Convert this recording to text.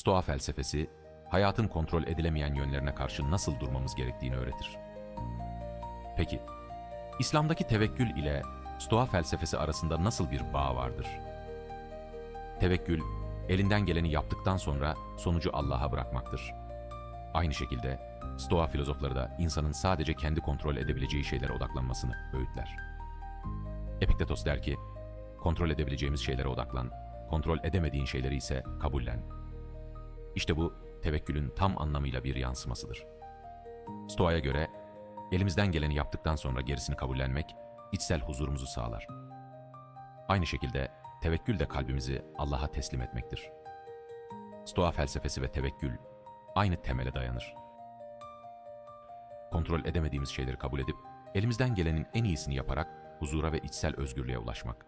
Stoa felsefesi, hayatın kontrol edilemeyen yönlerine karşı nasıl durmamız gerektiğini öğretir. Peki, İslam'daki tevekkül ile Stoa felsefesi arasında nasıl bir bağ vardır? Tevekkül, elinden geleni yaptıktan sonra sonucu Allah'a bırakmaktır. Aynı şekilde Stoa filozofları da insanın sadece kendi kontrol edebileceği şeylere odaklanmasını öğütler. Epiktetos der ki, kontrol edebileceğimiz şeylere odaklan, kontrol edemediğin şeyleri ise kabullen. İşte bu tevekkülün tam anlamıyla bir yansımasıdır. Stoa'ya göre elimizden geleni yaptıktan sonra gerisini kabullenmek içsel huzurumuzu sağlar. Aynı şekilde tevekkül de kalbimizi Allah'a teslim etmektir. Stoa felsefesi ve tevekkül aynı temele dayanır. Kontrol edemediğimiz şeyleri kabul edip elimizden gelenin en iyisini yaparak huzura ve içsel özgürlüğe ulaşmak.